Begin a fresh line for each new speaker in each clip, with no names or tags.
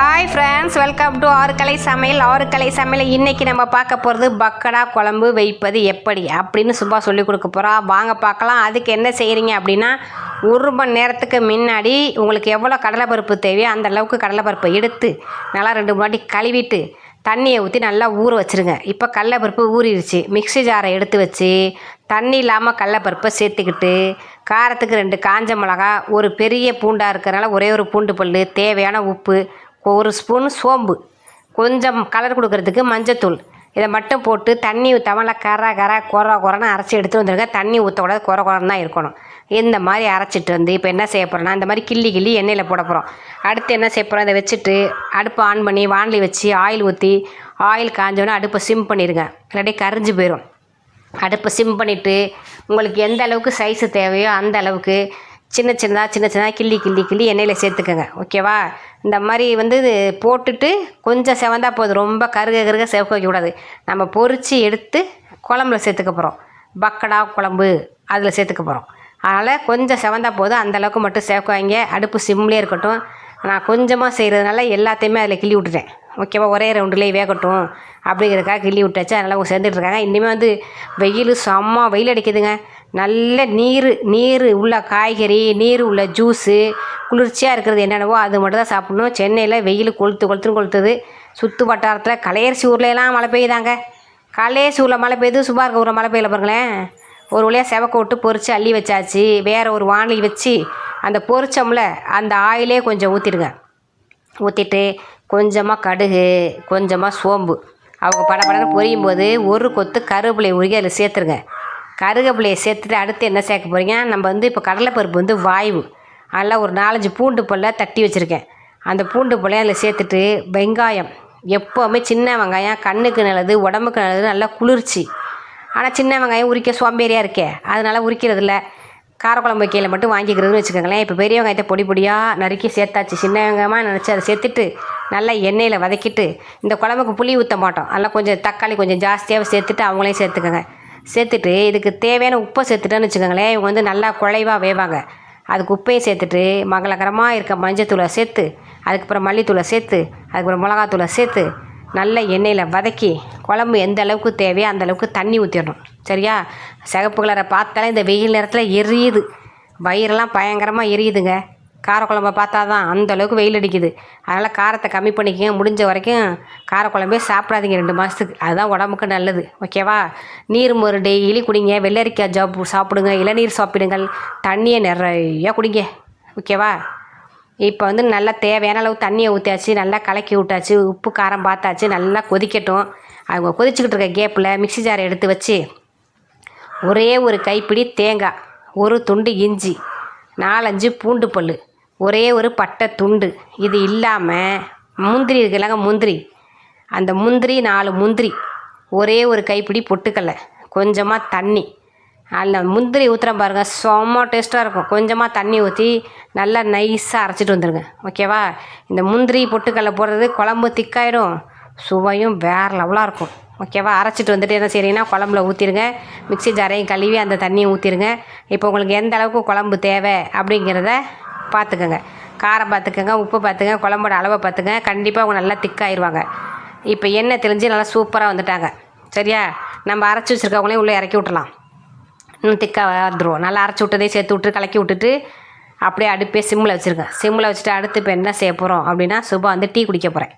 Hi friends welcome to Arukkalai Samayal. Arukkalai Samayal இன்றைக்கி நம்ம பார்க்க போகிறது பக்கடா குழம்பு வைப்பது எப்படி அப்படின்னு சும்மா சொல்லி கொடுக்க போகிறா வாங்க பார்க்கலாம். அதுக்கு என்ன செய்கிறீங்க அப்படின்னா ஒரு மணி நேரத்துக்கு முன்னாடி உங்களுக்கு எவ்வளோ கடலைப்பருப்பு தேவையோ அந்த அளவுக்கு கடலைப்பருப்பை எடுத்து நல்லா ரெண்டு மூணு கழுவிட்டு தண்ணியை ஊற்றி நல்லா ஊற வச்சுருங்க. இப்போ கடலைப்பருப்பு ஊறிடுச்சு. மிக்ஸி ஜாரை எடுத்து வச்சு தண்ணி இல்லாமல் கடலைப்பருப்பை சேர்த்துக்கிட்டு காரத்துக்கு ரெண்டு காஞ்ச மிளகா ஒரு பெரிய பூண்டாக இருக்கிறனால ஒரே ஒரு பூண்டு பல் தேவையான உப்பு ஒரு ஸ்பூன் சோம்பு. கொஞ்சம் கலர் கொடுக்கறதுக்கு மஞ்சத்தூள். இதை மட்டும் போட்டு தண்ணி ஊற்றாமல் கர கர குற குறன்னு அரைச்சி எடுத்து வந்துருங்க. தண்ணி ஊற்றக்கூடாது குற குறன்னு தான் இருக்கணும். இந்த மாதிரி அரைச்சிட்டு வந்து இப்போ என்ன செய்ய போகிறோன்னா இந்த மாதிரி கிள்ளி கிள்ளி எண்ணெயில் போட போகிறோம் அடுத்து என்ன செய்ய போகிறோம் இதை வச்சுட்டு அடுப்பை ஆன் பண்ணி வானலி வச்சு ஆயில் ஊற்றி ஆயில் காஞ்சோடனே அடுப்பை சிம் பண்ணிடுங்க இல்லாட்டி கரிஞ்சு போயிடும் அடுப்பை சிம் பண்ணிவிட்டு உங்களுக்கு எந்த அளவுக்கு சைஸு தேவையோ அந்த அளவுக்கு சின்ன சின்னதாக சின்ன சின்னதாக கிள்ளி கிள்ளி கிள்ளி எண்ணெயில் சேர்த்துக்கோங்க. ஓகேவா? இந்த மாதிரி வந்து இது போட்டுட்டு கொஞ்சம் செவந்தா போதும். ரொம்ப கருக கருக செவக்க வைக்கக்கூடாது. நம்ம பொறித்து எடுத்து குழம்புல சேர்த்துக்க போகிறோம் பக்கடா குழம்பு அதில் சேர்த்துக்க போகிறோம் அதனால் கொஞ்சம் செவந்தா போதும். அந்தளவுக்கு மட்டும் சேர்க்க அடுப்பு சிம்லேயே இருக்கட்டும். நான் கொஞ்சமாக செய்கிறதுனால எல்லாத்தையுமே அதில் கிள்ளி விட்டுட்டேன். ஓகேவா? ஒரே ரவுண்டுலேயே வேகட்டும். அப்படிங்கிறதுக்காக கிள்ளி விட்டாச்சு. அதனால் அவங்க சேர்ந்துட்டு இருக்காங்க. இனிமேல் வந்து வெயில் செம்ம வெயில் அடிக்குதுங்க. நல்ல நீர் நீர் உள்ள காய்கறி நீர் உள்ள ஜூஸு குளிர்ச்சியாக இருக்கிறது என்னென்னவோ அது மட்டும் தான் சாப்பிடணும். சென்னையில் வெயில் கொளுத்து கொளுத்துன்னு கொளுத்துது. சுற்று வட்டாரத்தில் கலையரசி ஊர்லலாம் மழை பெய்யுதாங்க. கலையரசி ஊரில் மழை பெய்யுது சுபார்க்க ஊரில் மழை பெய்யல பாருங்களேன். ஒரு வழியாக செவக்க விட்டு பொரித்து அள்ளி வச்சாச்சு. வேறு ஒரு வானலி வச்சு அந்த பொறிச்சோம்ல அந்த ஆயிலே கொஞ்சம் ஊற்றிடுங்க ஊற்றிட்டு கொஞ்சமாக கடுகு கொஞ்சமாக சோம்பு. அவங்க படபடன்னு பொரியும் போது ஒரு கொத்து கருவேப்பிலை உருகி அதில் சேர்த்துருங்க. கருகப்பிள்ளையை சேர்த்துட்டு அடுத்து என்ன சேர்க்க போகிறீங்க நம்ம வந்து இப்போ கடலைப்பருப்பு வந்து வாய்வு. அதில் ஒரு நாலஞ்சு பூண்டு பல்ல தட்டி வச்சுருக்கேன். அந்த பூண்டு பல்லையும் அதில் சேர்த்துட்டு வெங்காயம். எப்போவுமே சின்ன வெங்காயம் கண்ணுக்கு நல்லது உடம்புக்கு நல்லது நல்லா குளிர்ச்சி. ஆனால் சின்ன வெங்காயம் உரிக்க சோம்பேறியாக இருக்கே. அதனால் உரிக்கிறதில்ல காரக்குழம்பு வைக்கையில் மட்டும் வாங்கிக்கிறதுன்னு வச்சுக்கோங்களேன். இப்போ பெரிய வெங்காயத்தை பொடி பொடியாக நறுக்கி சேர்த்தாச்சு. சின்ன வெங்காயமாக நினச்சி அதை சேர்த்துட்டு நல்லா எண்ணெயில் வதக்கிட்டு இந்த குழம்புக்கு புளி ஊற்ற மாட்டோம். அதெல்லாம் கொஞ்சம் தக்காளி கொஞ்சம் ஜாஸ்தியாக சேர்த்துட்டு அவங்களையும் சேர்த்துக்கோங்க. சேர்த்துட்டு இதுக்கு தேவையான உப்பை சேர்த்துட்டோன்னு வச்சுக்கோங்களேன் இவங்க வந்து நல்லா குழைவாக வேவாங்க. அதுக்கு உப்பையும் சேர்த்துட்டு மங்களகரமாக இருக்க மஞ்சத்தூளை சேர்த்து அதுக்கப்புறம் மல்லித்தூளை சேர்த்து அதுக்கப்புறம் மிளகாத்தூளை சேர்த்து நல்ல எண்ணெயில் வதக்கி குழம்பு எந்த அளவுக்கு தேவையோ அந்த அளவுக்கு தண்ணி ஊற்றிடணும் சரியா? சிகப்பு கலரை பார்த்தாலே இந்த வெயில் நேரத்தில் எரியுது. வயிறெல்லாம் பயங்கரமாக எரியுதுங்க. காரக்குழம்ப பார்த்தா தான் அந்தளவுக்கு வெயில் அடிக்குது. அதனால் காரத்தை கம்மி பண்ணிக்கங்க முடிஞ்ச வரைக்கும் காரக்குழம்பே சாப்பிடாதீங்க ரெண்டு மாதத்துக்கு அதுதான் உடம்புக்கு நல்லது. ஓகேவா நீர் மோர் டெய்லி குடிங்க. வெள்ளரிக்காய் ஜாப் சாப்பிடுங்க. இளநீர் சாப்பிடுங்கள். தண்ணியை நிறைய குடிங்க. ஓகேவா இப்போ வந்து நல்லா தேவையான அளவு தண்ணியை ஊற்றியாச்சு நல்லா கலக்கி விட்டாச்சு. உப்பு காரம் பார்த்தாச்சு. நல்லா கொதிக்கட்டும். அவங்க கொதிச்சுக்கிட்டு இருக்க கேப்பில் மிக்ஸி ஜாரை எடுத்து வச்சு ஒரே ஒரு கைப்பிடி தேங்காய் ஒரு துண்டு இஞ்சி நாலஞ்சு பூண்டு பல் ஒரே ஒரு பட்டை துண்டு இது இல்லாமல் முந்திரி இருக்குல்லங்க முந்திரி. அந்த முந்திரி நாலு முந்திரி. ஒரே ஒரு கைப்பிடி பொட்டுக்கடலை கொஞ்சமாக தண்ணி. அதில் முந்திரி ஊற்றுறேன் பாருங்கள் செம்ம டேஸ்ட்டாக இருக்கும். கொஞ்சமாக தண்ணி ஊற்றி நல்லா நைஸாக அரைச்சிட்டு வந்துடுங்க ஓகேவா? இந்த முந்திரி பொட்டுக்கல்லை போடுறது குழம்பு திக்காயிடும். சுவையும் வேறு லெவலாக இருக்கும். ஓகேவா? அரைச்சிட்டு வந்துட்டு என்ன செய்கிறீங்கன்னா குழம்புல ஊற்றிடுங்க மிக்சி ஜாரையும் கழுவி அந்த தண்ணியை ஊற்றிடுங்க இப்போ உங்களுக்கு எந்த அளவுக்கு குழம்பு தேவை அப்படிங்கிறத பார்த்துக்கோங்க காரம் பார்த்துக்கோங்க உப்பு பார்த்துக்கங்க குழம்போட அளவை பார்த்துங்க கண்டிப்பாக அவங்க நல்லா திக்காயிருவாங்க இப்போ எண்ணெய் தெளிஞ்சு நல்லா சூப்பராக வந்துட்டாங்க. சரியா? நம்ம அரைச்சி வச்சுருக்கவங்களையும் உள்ளே இறக்கி விட்டலாம் இன்னும் திக்காக வந்துடும் நல்லா அரைச்சி விட்டதே சேர்த்து விட்டு கலக்கி விட்டுட்டு அப்படியே அடுப்பே சிம்மில் வச்சுருக்கேன் சிம்மில் வச்சுட்டு அடுத்து இப்போ என்ன செய்ய போகிறோம் அப்படின்னா சுபா வந்து டீ குடிக்க போகிறேன்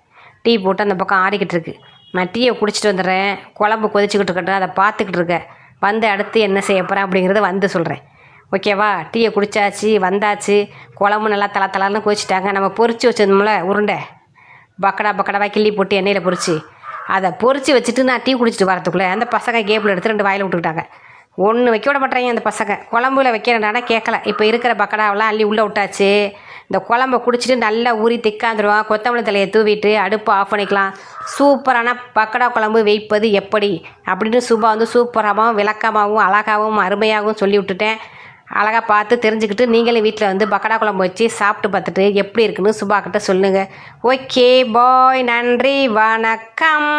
டீ போட்டு அந்த பக்கம் ஆறிக்கிட்டு இருக்கு. நான் டீயை குடிச்சிட்டு வந்துடுறேன். குழம்பு கொதிச்சுக்கிட்டு இருக்கட்டும் அதை பார்த்துக்கிட்டு இருக்கேன் வந்து அடுத்து என்ன செய்ய போகிறேன் அப்படிங்கிறத வந்து சொல்கிறேன் ஓகேவா? டீயை குடிச்சாச்சு வந்தாச்சு. குழம்பு நல்லா தலை தலான்னு குடிச்சிட்டாங்க நம்ம பொறிச்சு வச்சிருந்தோம்ல உருண்டை. பக்கடா பக்கடாவாக கிள்ளி போட்டு எண்ணெயில் பொறிச்சு அதை பொறிச்சு வச்சுட்டு நான் டீ குடிச்சிட்டு வரத்துக்குள்ளே அந்த பசங்க கேப்பில் எடுத்து ரெண்டு வாயில் விட்டுக்கிட்டாங்க. ஒன்று வைக்க விட மாட்டேறாங்க அந்த பசங்க. குழம்புல வைக்கிறேன்டானா கேட்கல இப்போ இருக்கிற பக்கடாவெல்லாம் அள்ளி உள்ளே விட்டாச்சு. இந்த குழம்ப குடிச்சிட்டு நல்லா ஊறி திக்காந்துருவான். கொத்தமல்லி தலையை தூவிட்டு அடுப்பு ஆஃப் பண்ணிக்கலாம். சூப்பரான பக்கடா குழம்பு வைப்பது எப்படி? அப்படின்னு சுபா வந்து சூப்பராகவும் விளக்கமாகவும் அழகாகவும் அருமையாகவும் சொல்லி விட்டுட்டேன் அழகாக பார்த்து தெரிஞ்சுக்கிட்டு நீங்களும் வீட்டில் வந்து பக்கடா குழம்பு வச்சு சாப்பிட்டு பார்த்துட்டு எப்படி இருக்குன்னு சுபா கிட்ட சொல்லுங்கள் ஓகே பாய் நன்றி. வணக்கம்.